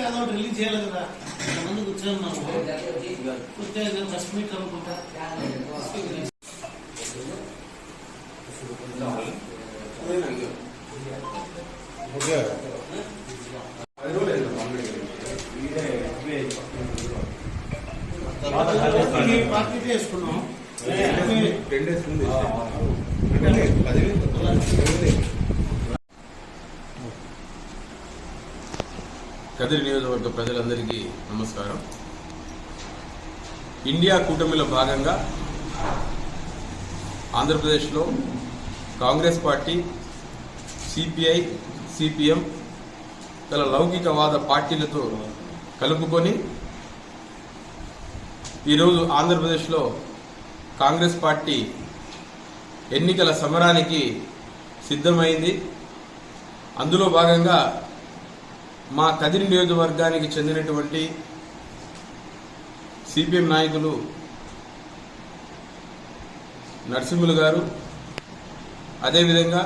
ఏదో రిలీజ్ చేయాలి కదా మనం కూర్చొని ఫస్ట్ మీట్ పార్టీ చేసుకున్నాం టెన్ డేస్ ముందు కదిరి నియోజకవర్గ ప్రజలందరికీ నమస్కారం. ఇండియా కూటమిలో భాగంగా ఆంధ్రప్రదేశ్లో కాంగ్రెస్ పార్టీ సిపిఐ సిపిఎం గల లౌకికవాద పార్టీలతో కలుపుకొని ఈరోజు ఆంధ్రప్రదేశ్లో కాంగ్రెస్ పార్టీ ఎన్నికల సమరానికి సిద్ధమైంది. అందులో భాగంగా మా కదిరి నియోజకవర్గానికి చెందినటువంటి సిపిఎం నాయకులు నరసింహులు గారు అదేవిధంగా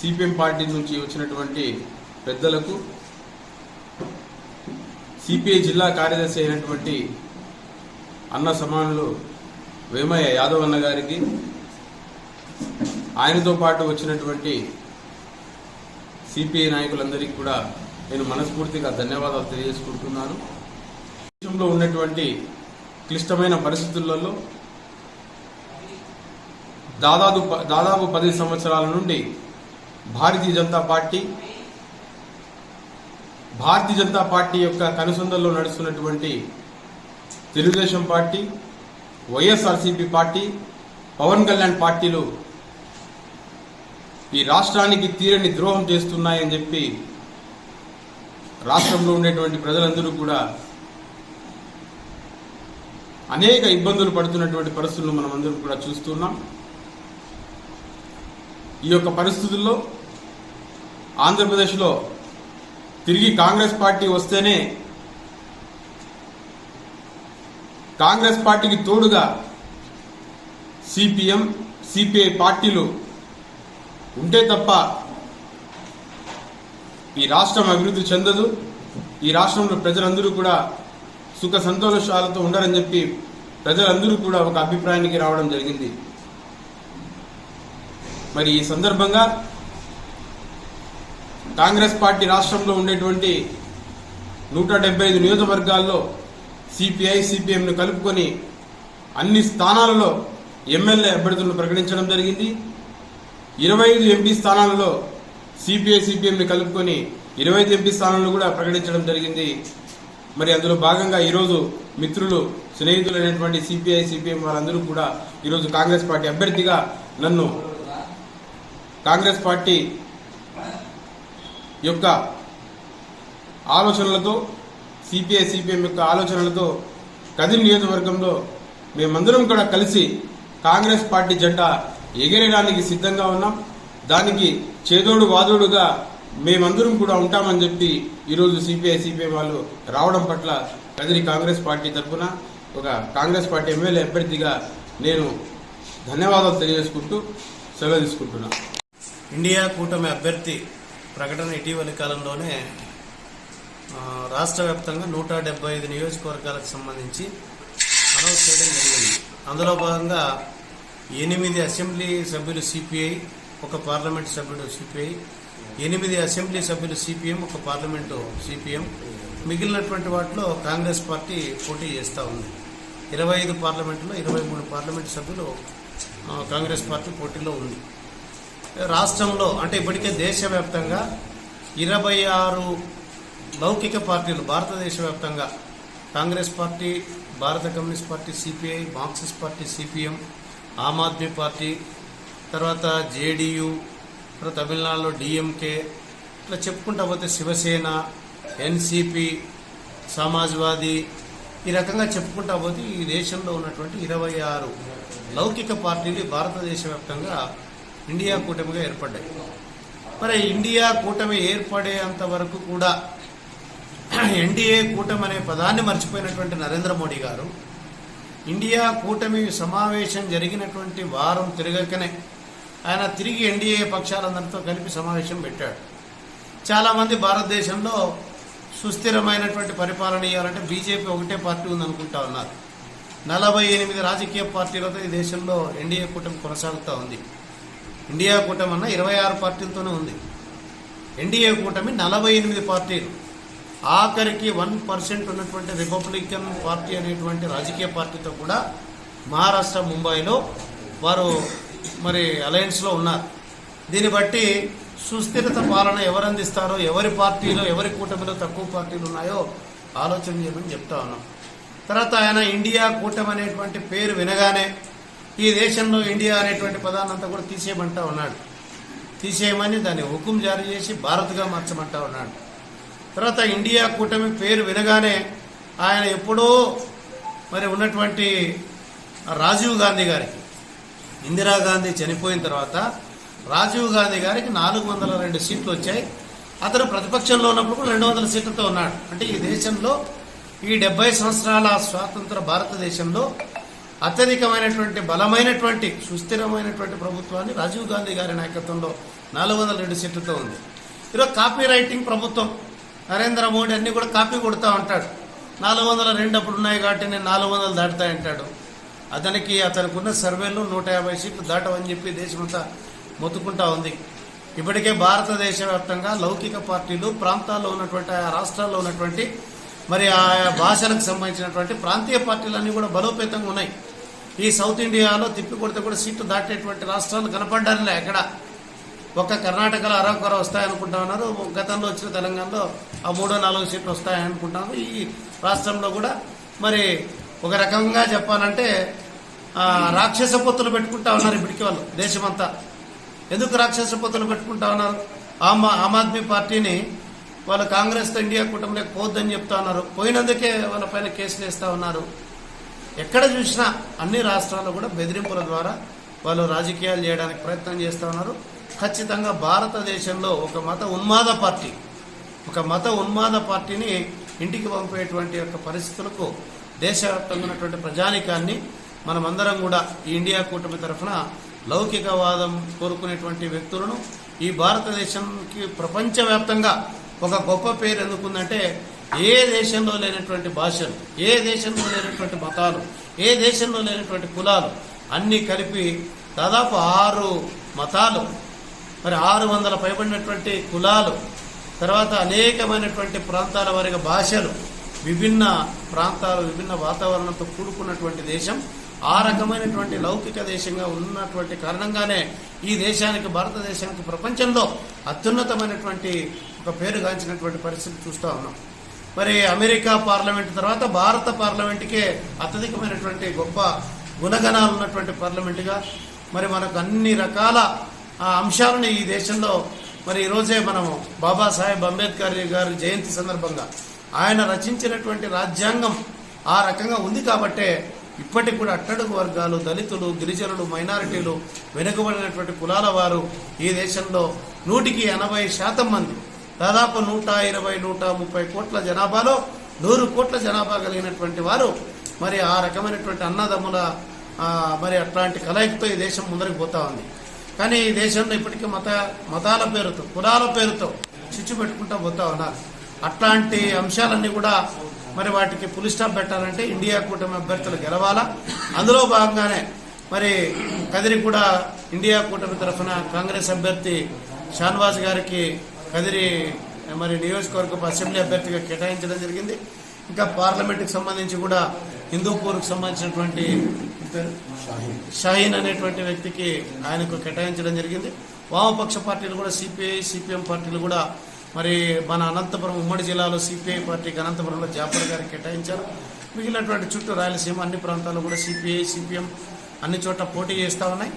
సిపిఎం పార్టీ నుంచి వచ్చినటువంటి పెద్దలకు సిపిఐ జిల్లా కార్యదర్శి అయినటువంటి అన్న సమానులు వేమయ్య యాదవ్ అన్న గారికి ఆయనతో పాటు వచ్చినటువంటి సిపిఐ నాయకులందరికీ కూడా నేను మనస్ఫూర్తిగా ధన్యవాదాలు తెలియజేసుకుంటున్నాను. దేశంలో ఉన్నటువంటి క్లిష్టమైన పరిస్థితులలో దాదాపు దాదాపు పది సంవత్సరాల నుండి భారతీయ జనతా పార్టీ భారతీయ జనతా పార్టీ యొక్క కనుసందల్లో నడుస్తున్నటువంటి Telugu Desam party YSRCP party Pawan Kalyan పార్టీలు ఈ రాష్ట్రానికి తీరని ద్రోహం చేస్తున్నాయని చెప్పి రాష్ట్రంలో ఉండేటువంటి ప్రజలందరూ కూడా అనేక ఇబ్బందులు పడుతున్నటువంటి పరిస్థితులు మనం అందరం కూడా చూస్తున్నాం. ఈ యొక్క పరిస్థితుల్లో ఆంధ్రప్రదేశ్లో తిరిగి కాంగ్రెస్ పార్టీ వస్తేనే కాంగ్రెస్ పార్టీకి తోడుగా సిపిఎం సిపిఐ పార్టీలు ఉంటే తప్ప ఈ రాష్ట్రం అభివృద్ధి చెందదు. ఈ రాష్ట్రంలో ప్రజలందరూ కూడా సుఖ సంతోషాలతో ఉండరని చెప్పి ప్రజలందరూ కూడా ఒక అభిప్రాయానికి రావడం జరిగింది. మరి ఈ సందర్భంగా కాంగ్రెస్ పార్టీ రాష్ట్రంలో ఉండేటువంటి నూట డెబ్బై ఐదు నియోజకవర్గాల్లో సిపిఐ సిపిఎంను కలుపుకొని అన్ని స్థానాలలో ఎమ్మెల్యే అభ్యర్థులను ప్రకటించడం జరిగింది. ఇరవై ఐదు ఎంపీ స్థానాలలో సిపిఐ సిపిఎంని కలుపుకొని ఇరవై ఐదు ఎంపీ స్థానాలను కూడా ప్రకటించడం జరిగింది. మరి అందులో భాగంగా ఈరోజు మిత్రులు స్నేహితులైనటువంటి సిపిఐ సిపిఎం వారందరూ కూడా ఈరోజు కాంగ్రెస్ పార్టీ అభ్యర్థిగా నన్ను కాంగ్రెస్ పార్టీ యొక్క ఆలోచనలతో సిపిఐ సిపిఎం యొక్క ఆలోచనలతో కదిరి నియోజకవర్గంలో మేమందరం కూడా కలిసి కాంగ్రెస్ పార్టీ జెండా ఎగిరేయడానికి సిద్ధంగా ఉన్నాం. దానికి చేదోడు వాదోడుగా మేమందరం కూడా ఉంటామని చెప్పి ఈరోజు సిపిఐ సిపిఐ వాళ్ళు రావడం పట్ల కదిరి కాంగ్రెస్ పార్టీ తరఫున ఒక కాంగ్రెస్ పార్టీ ఎమ్మెల్యే అభ్యర్థిగా నేను ధన్యవాదాలు తెలియజేసుకుంటూ సెలవు తీసుకుంటున్నాను ఇండియా కూటమి అభ్యర్థి ప్రకటన ఇటీవలి కాలంలోనే రాష్ట్ర వ్యాప్తంగా నూట డెబ్బై ఐదు నియోజకవర్గాలకు సంబంధించి అనౌన్స్ చేయడం జరిగింది. అందులో భాగంగా ఎనిమిది అసెంబ్లీ సభ్యులు సిపిఐ ఒక పార్లమెంట్ సభ్యుడు సిపిఐ ఎనిమిది అసెంబ్లీ సభ్యులు సిపిఎం ఒక పార్లమెంటు సిపిఎం. మిగిలినటువంటి వాటిలో కాంగ్రెస్ పార్టీ పోటీ చేస్తూ ఉంది. ఇరవై ఐదు పార్లమెంటులో ఇరవై మూడు పార్లమెంట్ సభ్యులు కాంగ్రెస్ పార్టీ పోటీలో ఉంది. రాష్ట్రంలో అంటే ఇప్పటికే దేశవ్యాప్తంగా ఇరవై ఆరు లౌకిక పార్టీలు భారతదేశ వ్యాప్తంగా Congress party Bharat communist party CPI Marxist party CPM Aam Aadmi party తర్వాత జేడీయూ తమిళనాడులో డిఎంకే ఇట్లా చెప్పుకుంటా పోతే శివసేన ఎన్సిపి సమాజ్వాదీ ఈ రకంగా చెప్పుకుంటా పోతే ఈ దేశంలో ఉన్నటువంటి ఇరవై ఆరు లౌకిక పార్టీలు భారతదేశ వ్యాప్తంగా ఇండియా కూటమిగా ఏర్పడ్డాయి. మరి ఇండియా కూటమి ఏర్పడేంత వరకు కూడా ఎన్డీఏ కూటమి అనే పదాన్ని మర్చిపోయినటువంటి నరేంద్ర మోడీ గారు ఇండియా కూటమి సమావేశం జరిగినటువంటి వారం తిరగకనే ఆయన తిరిగి ఎన్డీఏ పక్షాలందరితో కలిపి సమావేశం పెట్టాడు. చాలామంది భారతదేశంలో సుస్థిరమైనటువంటి పరిపాలన ఇవ్వాలంటే బీజేపీ ఒకటే పార్టీ ఉందనుకుంటా ఉన్నారు. నలభై ఎనిమిది రాజకీయ పార్టీలతో ఈ దేశంలో ఎన్డీఏ కూటమి కొనసాగుతూ ఉంది. ఇండియా కూటమి అన్న ఇరవై ఆరు పార్టీలతోనే ఉంది. ఎన్డీఏ కూటమి నలభై ఎనిమిది పార్టీలు. ఆఖరికి వన్ పర్సెంట్ ఉన్నటువంటి రిపబ్లికన్ పార్టీ అనేటువంటి రాజకీయ పార్టీతో కూడా మహారాష్ట్ర ముంబైలో వారు మరి అలయన్స్లో ఉన్నారు. దీన్ని బట్టి సుస్థిరత పాలన ఎవరు అందిస్తారో ఎవరి పార్టీలో ఎవరి కూటమిలో తక్కువ పార్టీలు ఉన్నాయో ఆలోచన చేయమని చెప్తా ఉన్నాం. తర్వాత ఆయన ఇండియా కూటమి అనేటువంటి పేరు వినగానే ఈ దేశంలో ఇండియా అనేటువంటి పదాన్నంతా కూడా తీసేయమంటా ఉన్నాడు. తీసేయమని దాన్ని హుకుం జారీ చేసి భారత్గా మార్చమంటా ఉన్నాడు. తర్వాత ఇండియా కూటమి పేరు వినగానే ఆయన ఎప్పుడో మరి ఉన్నటువంటి రాజీవ్ గాంధీ గారికి ఇందిరాగాంధీ చనిపోయిన తర్వాత రాజీవ్ గాంధీ గారికి నాలుగు వందల రెండు సీట్లు వచ్చాయి. అతను ప్రతిపక్షంలో ఉన్నప్పుడు రెండు వందల సీట్లతో ఉన్నాడు. అంటే ఈ దేశంలో ఈ డెబ్బై సంవత్సరాల స్వాతంత్ర భారతదేశంలో అత్యధికమైనటువంటి బలమైనటువంటి సుస్థిరమైనటువంటి ప్రభుత్వాన్ని రాజీవ్ గాంధీ గారి నాయకత్వంలో నాలుగు వందల రెండు సీట్లతో ఉంది. ఈరోజు కాపీ రైటింగ్ ప్రభుత్వం నరేంద్ర మోడీ అన్ని కూడా కాపీ కొడుతూ ఉంటాడు. నాలుగు వందల రెండు అప్పుడు ఉన్నాయి కాబట్టి నేను నాలుగు వందలు దాటుతాయంటాడు అతనికి అతనికి ఉన్న సర్వేలు నూట యాభై సీట్లు దాటవని చెప్పి దేశమంతా మొత్తుకుంటా ఉంది. ఇప్పటికే భారతదేశ వ్యాప్తంగా లౌకిక పార్టీలు ప్రాంతాల్లో ఉన్నటువంటి ఆ రాష్ట్రాల్లో ఉన్నటువంటి మరి ఆయా భాషలకు సంబంధించినటువంటి ప్రాంతీయ పార్టీలన్నీ కూడా బలోపేతంగా ఉన్నాయి. ఈ సౌత్ ఇండియాలో తిప్పి కొడితే కూడా సీట్లు దాటేటువంటి రాష్ట్రాలు కనపడ్డారులే ఎక్కడ ఒక్క కర్ణాటకలో అరవకొర వస్తాయనుకుంటా ఉన్నారు గతంలో వచ్చిన తెలంగాణలో ఆ మూడో నాలుగు సీట్లు వస్తాయనుకుంటున్నారు ఈ రాష్ట్రంలో కూడా మరి ఒక రకంగా చెప్పాలంటే రాక్షస పొత్తులు పెట్టుకుంటా ఉన్నారు ఇప్పటికీ వాళ్ళు దేశమంతా. ఎందుకు రాక్షస పొత్తులు పెట్టుకుంటా ఉన్నారు? ఆమ్ ఆమ్ ఆద్మీ పార్టీని వాళ్ళు కాంగ్రెస్తో ఇండియా కూటమిలోకి పోద్దని చెప్తా ఉన్నారు. పోయినందుకే వాళ్ళ పైన కేసులు వేస్తా ఉన్నారు. ఎక్కడ చూసినా అన్ని రాష్ట్రాల్లో కూడా బెదిరింపుల ద్వారా వాళ్ళు రాజకీయాలు చేయడానికి ప్రయత్నం చేస్తూ ఉన్నారు. ఖచ్చితంగా భారతదేశంలో ఒక మత ఉన్మాద పార్టీ ఒక మత ఉన్మాద పార్టీని ఇంటికి పంపేటువంటి యొక్క పరిస్థితులకు దేశవ్యాప్తంగా ఉన్నటువంటి ప్రజానికాన్ని మనమందరం కూడా ఈ ఇండియా కూటమి తరఫున లౌకికవాదం కోరుకునేటువంటి వ్యక్తులను ఈ భారతదేశంకి ప్రపంచవ్యాప్తంగా ఒక గొప్ప పేరు ఎందుకుందంటే ఏ దేశంలో లేనటువంటి భాషలు ఏ దేశంలో లేనటువంటి మతాలు ఏ దేశంలో లేనటువంటి కులాలు అన్నీ కలిపి దాదాపు ఆరు మతాలు మరి ఆరు వందల పైబడినటువంటి కులాలు తర్వాత అనేకమైనటువంటి ప్రాంతాల వారిగా భాషలు విభిన్న ప్రాంతాలు విభిన్న వాతావరణంతో కూడుకున్నటువంటి దేశం ఆ రకమైనటువంటి లౌకిక దేశంగా ఉన్నటువంటి కారణంగానే ఈ దేశానికి భారతదేశానికి ప్రపంచంలో అత్యున్నతమైనటువంటి ఒక పేరుగాంచినటువంటి పరిస్థితి చూస్తూ ఉన్నాం. మరి అమెరికా పార్లమెంట్ తర్వాత భారత పార్లమెంటుకే అత్యధికమైనటువంటి గొప్ప గుణగణాలు ఉన్నటువంటి పార్లమెంటుగా మరి మనకు అన్ని రకాల ఆ, అంశాలను ఈ దేశంలో మరి ఈరోజే మనము బాబాసాహెబ్ అంబేద్కర్ గారి జయంతి సందర్భంగా ఆయన రచించినటువంటి రాజ్యాంగం ఆ రకంగా ఉంది కాబట్టే ఇప్పటికి కూడా అట్టడుగు వర్గాలు దళితులు గిరిజనులు మైనారిటీలు వెనుకబడినటువంటి కులాల వారు ఈ దేశంలో నూటికి ఎనభై శాతం మంది. దాదాపు నూట ఇరవై నూట ముప్పై కోట్ల జనాభాలో నూరు కోట్ల జనాభా కలిగినటువంటి వారు మరి ఆ రకమైనటువంటి అన్నదమ్ముల మరి అట్లాంటి కలయికతో ఈ దేశం ముందరికి పోతా ఉంది. కానీ ఈ దేశంలో ఇప్పటికీ మత మతాల పేరుతో కులాల పేరుతో చిచ్చు పెట్టుకుంటా పోతా ఉన్నారు. అట్లాంటి అంశాలన్నీ కూడా మరి వాటికి పులి స్టాప్ పెట్టాలంటే ఇండియా కూటమి అభ్యర్థులు గెలవాలా? అందులో భాగంగానే మరి కదిరి కూడా ఇండియా కూటమి తరఫున కాంగ్రెస్ అభ్యర్థి షాన్వాజ్ గారికి కదిరి మరి నియోజకవర్గ అసెంబ్లీ అభ్యర్థిగా కేటాయించడం జరిగింది. ఇంకా పార్లమెంట్కి సంబంధించి కూడా హిందూపూర్కు సంబంధించినటువంటి పేరు? షాహీన్. అనేటువంటి వ్యక్తికి ఆయనకు కేటాయించడం జరిగింది. వామపక్ష పార్టీలు కూడా సిపిఐ సిపిఎం పార్టీలు కూడా మరి మన అనంతపురం ఉమ్మడి జిల్లాలో సిపిఐ పార్టీకి అనంతపురంలో జాఫర్ గారికి కేటాయించారు. మిగిలినటువంటి చుట్టూ రాయలసీమ అన్ని ప్రాంతాల్లో కూడా సిపిఐ సిపిఎం అన్ని చోట్ల పోటీ చేస్తూ ఉన్నాయి.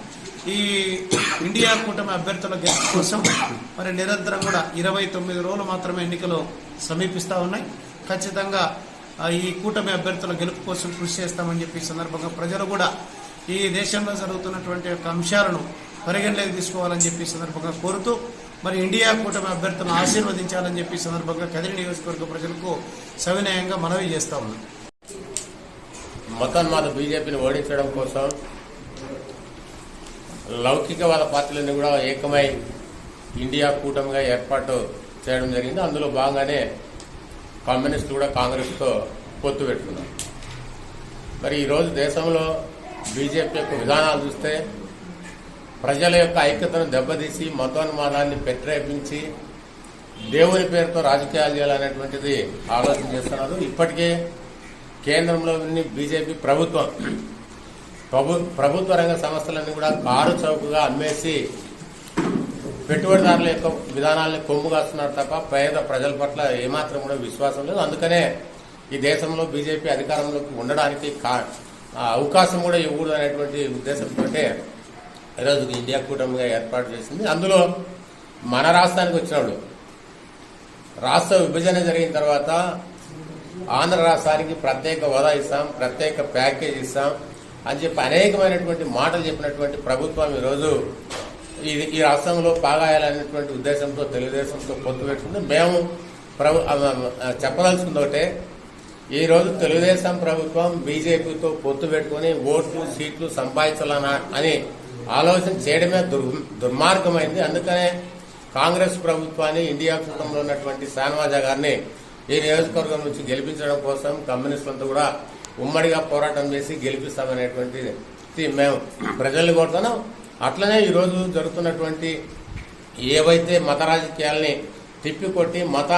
ఈ ఇండియా కూటమి అభ్యర్థుల గెలుపు కోసం మరి నిరంతరం కూడా ఇరవై తొమ్మిది రోజులు మాత్రమే ఎన్నికలు సమీపిస్తూ ఉన్నాయి. ఖచ్చితంగా ఈ కూటమి అభ్యర్థుల గెలుపు కోసం కృషి చేస్తామని చెప్పి సందర్భంగా ప్రజలు కూడా ఈ దేశంలో జరుగుతున్నటువంటి యొక్క అంశాలను పరిగణలోకి తీసుకోవాలని చెప్పి సందర్భంగా కోరుతూ మరి ఇండియా కూటమి అభ్యర్థులను ఆశీర్వదించాలని చెప్పి సందర్భంగా కదిరి నియోజకవర్గ ప్రజలకు సవినయంగా మనవి చేస్తా ఉన్నాం. మతోన్మాద బీజేపీని ఓడించడం కోసం లౌకికవాద పార్టీలన్నీ కూడా ఏకమై ఇండియా కూటమిగా ఏర్పాటు చేయడం జరిగింది. అందులో భాగంగానే కమ్యూనిస్టులు కూడా కాంగ్రెస్తో పొత్తు పెట్టుకున్నారు. మరి ఈరోజు దేశంలో బీజేపీ యొక్క విధానాలు చూస్తే ప్రజల యొక్క ఐక్యతను దెబ్బతీసి మతోన్మాదాన్ని పెట్టరేపించి దేవుని పేరుతో రాజకీయాలు చేయాలనేటువంటిది ఆలోచన చేస్తున్నారు. ఇప్పటికే కేంద్రంలో ఉన్న బీజేపీ ప్రభుత్వం ప్రభు ప్రభుత్వ రంగ సంస్థలన్నీ కూడా కారు చౌకగా అమ్మేసి పెట్టుబడిదారుల యొక్క విధానాలను కొమ్ము కాస్తున్నారు తప్ప పేద ప్రజల పట్ల ఏమాత్రం కూడా విశ్వాసం లేదు. అందుకనే ఈ దేశంలో బీజేపీ అధికారంలోకి ఉండడానికి కా- ఆ అవకాశం కూడా ఇవ్వకూడదు అనేటువంటి ఉద్దేశంతో ఈరోజు ఇండియా కూటమిగా ఏర్పాటు చేసింది. అందులో మన రాష్ట్రానికి వచ్చినప్పుడు రాష్ట్ర విభజన జరిగిన తర్వాత ఆంధ్ర రాష్ట్రానికి ప్రత్యేక హోదా ఇస్తాం ప్రత్యేక ప్యాకేజ్ ఇస్తాం అని చెప్పి అనేకమైనటువంటి మాటలు చెప్పినటువంటి ప్రభుత్వం ఈరోజు ఇది ఈ రాష్ట్రంలో బాగాయాలనేటువంటి ఉద్దేశంతో తెలుగుదేశంతో పొత్తు పెట్టుకుంటే మేము ప్రభు చెప్పదలుచుకుంది ఒకటే. ఈరోజు తెలుగుదేశం ప్రభుత్వం బీజేపీతో పొత్తు పెట్టుకుని ఓట్లు సీట్లు సంపాదించాలనా అని ఆలోచన చేయడమే దుర్ దుర్మార్గమైంది. అందుకనే కాంగ్రెస్ ప్రభుత్వాన్ని ఇండియా కూటమిలో ఉన్నటువంటి శానవాజా గారిని ఈ నియోజకవర్గం నుంచి గెలిపించడం కోసం కమ్యూనిస్టులంతా కూడా ఉమ్మడిగా పోరాటం చేసి గెలిపిస్తామనేటువంటి మేము ప్రజల్ని కోరుతున్నాం. అట్లనే ఈరోజు జరుగుతున్నటువంటి ఏవైతే మత రాజకీయాల్ని తిప్పికొట్టి మత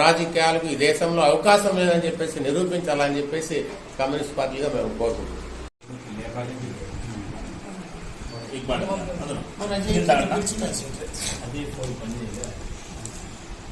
రాజకీయాలకు ఈ దేశంలో అవకాశం లేదని చెప్పేసి నిరూపించాలని చెప్పేసి కమ్యూనిస్ట్ పార్టీగా మేము కోరుకుంటున్నాం.